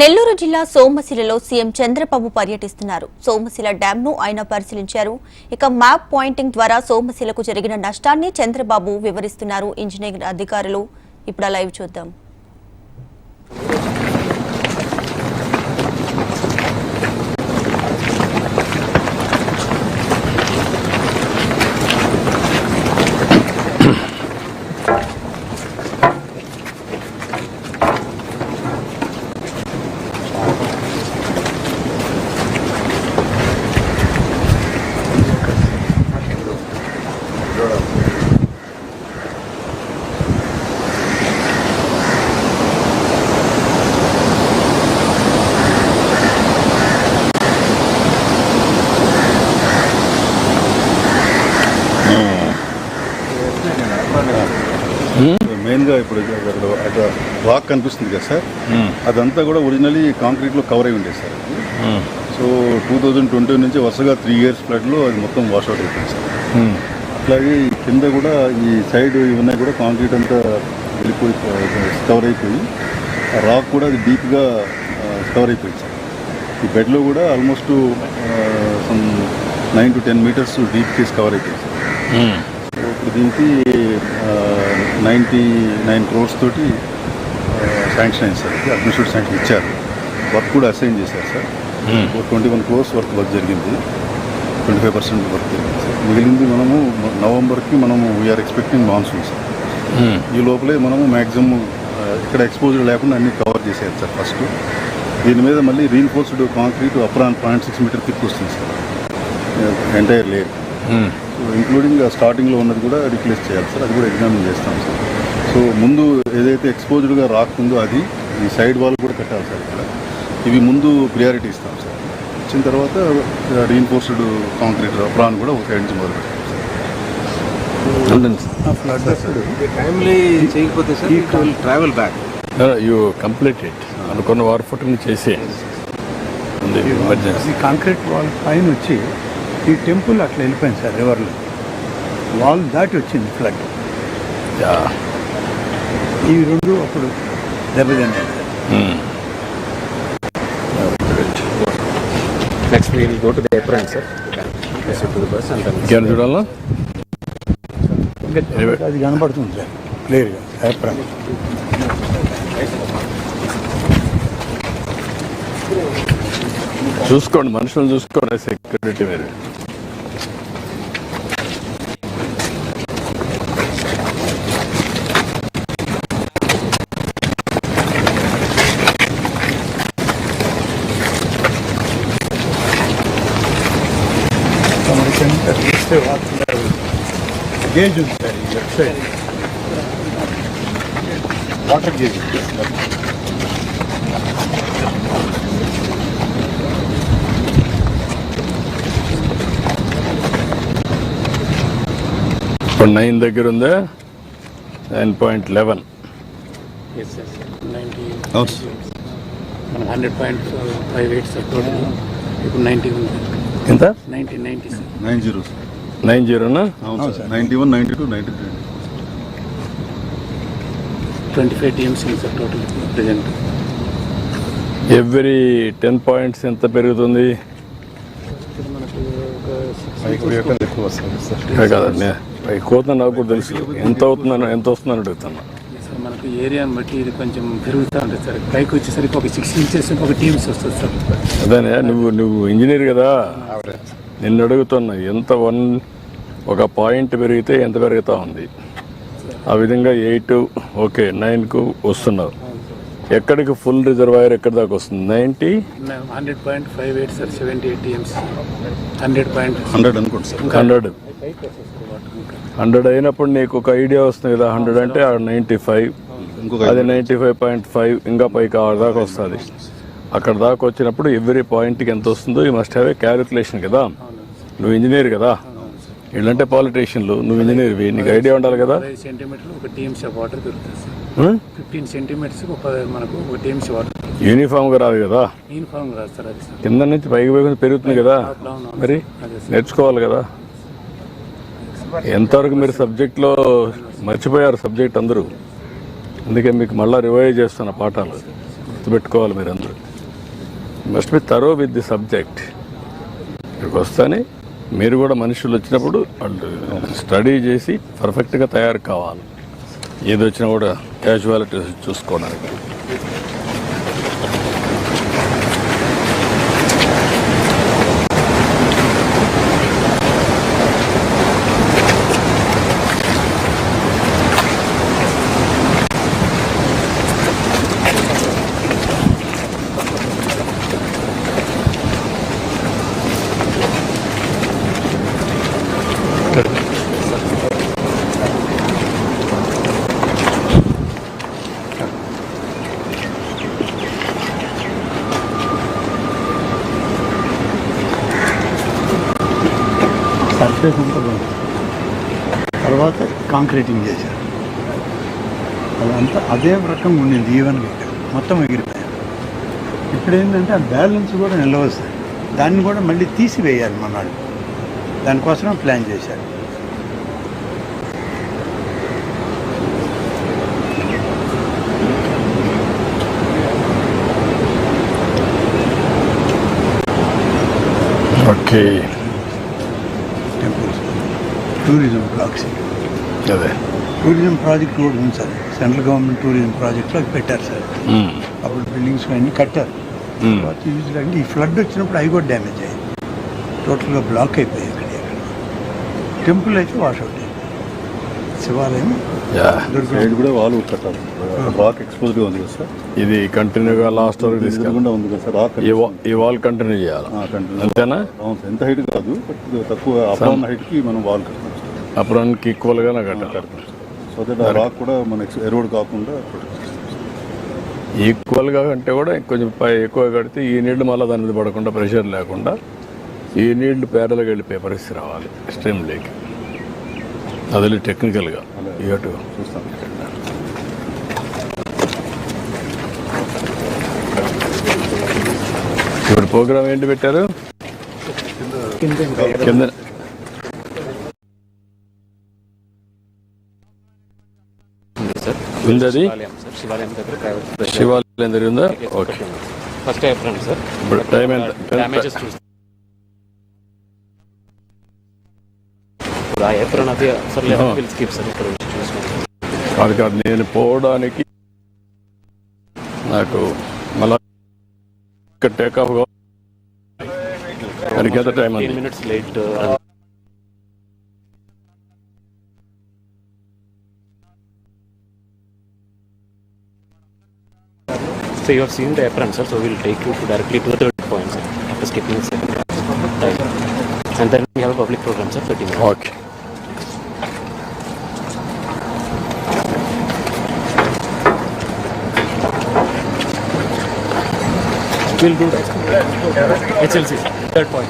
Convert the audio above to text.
నెల్లూరు జిల్లా సోమశిలలో సీఎం చంద్రబాబు పర్యటిస్తున్నారు. సోమశిల డ్యాం ను ఆయన పరిశీలించారు. ఇక మ్యాప్ పాయింటింగ్ ద్వారా సోమశిలకు జరిగిన నష్టాన్ని చంద్రబాబు వివరిస్తున్నారు. ఇంజనీరింగ్ అధికారులు. ఇప్పుడు లైవ్ చూద్దాం. మెయిన్గా ఇప్పుడు అక్కడ అక్కడ రాక్ కనిపిస్తుంది కదా సార్? అదంతా కూడా ఒరిజినలీ కాంక్రీట్లో కవర్ అయి ఉండేది sir. So two thousand twenty నుంచి వరుసగా త్రీ ఇయర్స్ ఫ్లడ్లో అది మొత్తం వాష్అవుట్ అయిపోయింది సార్. అట్లాగే ఈ కింద కూడా ఈ సైడ్ ఇవన్నీ కూడా కాంక్రీట్ అంతా వెళ్ళిపోయి కవర్ అయిపోయి రాక్ కూడా అది డీప్గా కవర్ అయిపోయింది సార్. ఈ బెడ్లో కూడా almost some nine to ten meters deep case cover అయిపోయింది సో ఇప్పుడు దీనికి నైంటీ నైన్ క్రోర్స్ తోటి శాంక్షన్ అయింది సార్. అడ్మినిస్ట్రేటివ్ శాంక్షన్ ఇచ్చారు. వర్క్ కూడా అసైన్ చేశారు sir. Twenty one crores work work జరిగింది. ట్వంటీ ఫైవ్ పర్సెంట్ వర్క్ జరిగింది సార్. మిగిలింది మనము నవంబర్కి మనము వీఆర్ ఎక్స్పెక్టింగ్ మాన్సూన్ సార్. ఈ లోపలే మనము మ్యాక్సిమం ఇక్కడ ఎక్స్పోజర్ లేకుండా అన్ని కవర్ చేసేయాలి సార్ ఫస్ట్ దీని మీద మళ్ళీ reinforced concrete apron point six meter thick వస్తుంది sir. Entire layer so including స్టార్టింగ్లో ఉన్నది కూడా రిప్లేస్ చేయాలి సార్ అది కూడా ఎగ్జామిన్ చేస్తాం సార్ సో ముందు ఏదైతే ఎక్స్పోజ్డ్గా రాకుందో అది ఈ సైడ్ వాల్ కూడా పెట్టాలి సార్ ఇక్కడ. ఇవి ముందు ప్రియారిటీ ఇస్తాం సార్ ఇచ్చిన తర్వాత రీఇన్ఫోర్స్డ్ కాంక్రీట్ ప్రాన్ కూడా ఒక ఇంచు మొదలు పెడతాం travel back you complete it అనుకున్న వారు ఫుట్ని చేసి ఉంది ఎమర్జెన్సీ కాంక్రీట్ వాల్ పైన వచ్చి ఈ టెంపుల్ అట్లా వెళ్ళిపోయింది సార్ రివర్లో. వాల్ దాటి వచ్చింది ఫ్లడ్ ఈ రెండు అప్పుడు దెబ్బతిన్నాయి. Next will go to the apron sir bus చూడాలా? అది కనపడుతుంది సార్ క్లియర్గా ఏప్రిల్ చూసుకోండి మనుషులను చూసుకోండి సెక్యూరిటీ మీరు. గేజ్ ఉంది సార్ ఈ వాటర్ గేజ్ ఇప్పుడు నైన్ దగ్గర ఉందా? Nine point eleven hundred point five eight sir total ఇప్పుడు ఎంత? సార్ నైన్ జీరో నైన్ జీరోనా అవును sir ninety one ninety two three twenty five teams ఉంది sir total present every ten points ఎంత పెరుగుతుంది? ఇప్పుడు మనకు ఒక సిక్స్ పైకి వేయటం ఎక్కువ నాకు కూడా తెలుసు. ఎంత అవుతుందని ఎంత వస్తుందని అడుగుతున్నా. సార్ మనకు ఏరియాని బట్టి ఇది కొంచెం పెరుగుతూ ఉంటుంది సార్. పైకి వచ్చేసరికి ఒక సిక్స్ ఇంచెస్ ఒక టీమ్స్ వస్తుంది సార్. అదేనే నువ్వు నువ్వు ఇంజనీర్ కదా. నిన్ను అడుగుతున్నా ఎంత వన్ ఒక పాయింట్ పెరిగితే ఎంత పెరుగుతూ ఉంది? ఆ విధంగా ఎయిట్ ఓకే నైన్కు వస్తున్నావు ఎక్కడికి ఫుల్ రిజర్వాయర్ ఎక్కడి దాకా వస్తుంది? Ninety hundred point five eight sir seventy eight teams hundred point hundred అనుకోండి సార్. హండ్రెడ్ హండ్రెడ్ అయినప్పుడు నీకు ఒక ఐడియా వస్తుంది కదా హండ్రెడ్ అంటే నైంటీ ఫైవ్. అది నైంటీ ఫైవ్ పాయింట్ ఫైవ్ ఇంకా పైకి ఆరు దాకా వస్తుంది. అక్కడ దాకా వచ్చినప్పుడు ఎవ్రీ పాయింట్కి ఎంత వస్తుందో ఈ మస్ట్ హ్యావ్ ఏ క్యాలిక్యులేషన్ కదా. నువ్వు ఇంజనీర్ కదా. వీళ్ళంటే పాలిటీషియన్లు నువ్వు ఇంజనీర్వి నీకు ఐడియా ఉండాలి కదా? ఫిఫ్టీన్ సెంటీమీటర్స్ మనకు ఒక వాటర్ యూనిఫామ్గా రాదు కదా. రాదు సార్ కింద నుంచి పైకి పైకి పెరుగుతుంది కదా. మరి నేర్చుకోవాలి కదా. ఎంతవరకు మీరు సబ్జెక్ట్లో మర్చిపోయారు సబ్జెక్ట్ అందరూ? అందుకే మీకు మళ్ళీ రివైజ్ చేస్తున్న పాఠాలు గుర్తుపెట్టుకోవాలి మీరు అందరూ. Must be thorough with the subject ఇక్కడికి వస్తానే మీరు కూడా మనుషులు వచ్చినప్పుడు వాళ్ళు స్టడీ చేసి పర్ఫెక్ట్గా తయారు కావాలి. ఏది వచ్చినా కూడా క్యాజువాలిటీ చూసుకోవడానికి. సర్ఫేస్ అంతా బాగుంది తర్వాత కాంక్రీటింగ్ చేశారు. అదంతా అదే రకంగా ఉండింది ఈవెన్గా మొత్తం ఎగిరిపోయారు. ఇప్పుడు ఏంటంటే ఆ బ్యాలెన్స్ కూడా నిలవస్తుంది దాన్ని కూడా మళ్ళీ తీసివేయాలి మనాడు దానికోసం ప్లాన్ చేశారు. Okay tourism blocks. అదే. టూరిజం ప్రాజెక్ట్ కూడా ఉంది సార్. సెంట్రల్ గవర్నమెంట్ టూరిజం ప్రాజెక్ట్లో అది పెట్టారు సార్. అప్పుడు బిల్డింగ్స్ అన్నీ కట్టారు. తర్వాత యూజ్ ఈ ఫ్లడ్ వచ్చినప్పుడు అవి కూడా డ్యామేజ్ అయ్యాయి. టోటల్గా బ్లాక్ అయిపోయాయి అక్కడ టెంపుల్ అయితే వాషౌట్ అయింది. శివాలయం. సైడ్ కూడా కట్టాలి రాక్ ఎక్స్పోజ్గా ఉంది కదా సార్? ఇది కంటిన్యూగా లాస్ట్ వరకు ఉంది కదా సార్? రాక్ ఈ వాల్ కంటిన్యూ చేయాలి. కంటిన్యూ. అంతేనా? అవును సార్ ఎంత హైట్ కాదు బట్ తక్కువ ఉన్న హైట్కి మనం వాల్ సార్ అప్పుడానికి ఈక్వల్గానే కట్టాలి కడతాం సార్ సో దట్ ఆ రాక్ కూడా మనకి కాకుండా ఈక్వల్గా అంటే కూడా కొంచెం పై ఎక్కువ కడితే ఈ నీళ్ళు మళ్ళీ దాని మీద పడకుండా ప్రెషర్ లేకుండా ఈ నీళ్ళు పేరలుగా వెళ్ళిపోయే పరిస్థితి రావాలి స్ట్రీమ్ లేక్ అది టెక్నికల్గా ఇటు చూస్తాం. ఇప్పుడు ప్రోగ్రామ్ ఏంటి పెట్టారు? కింద ఉంది అది శివాలయం దగ్గర ప్రైవేట్ శివాలయం దగ్గర ఉందా? ఓకే. First April sir. ఇప్పుడు టైం ఎంత? డ్యామేజెస్ చూసి ఇప్పుడు ఆ ఏప్రిల్ అది sir eleven will skip sir ఇక్కడ నుంచి చూసుకుంటాం కాదు కాదు నేను పోవడానికి నాకు మళ్ళా టేక్ ఆఫ్ దానికి ఎంత time minutes late So you have seen the apron, sir. So we'll take you directly to the third point, sir. After skipping the second. And then we have a public program, sir. 30 minutes. Okay. We'll do that. HLC, third point.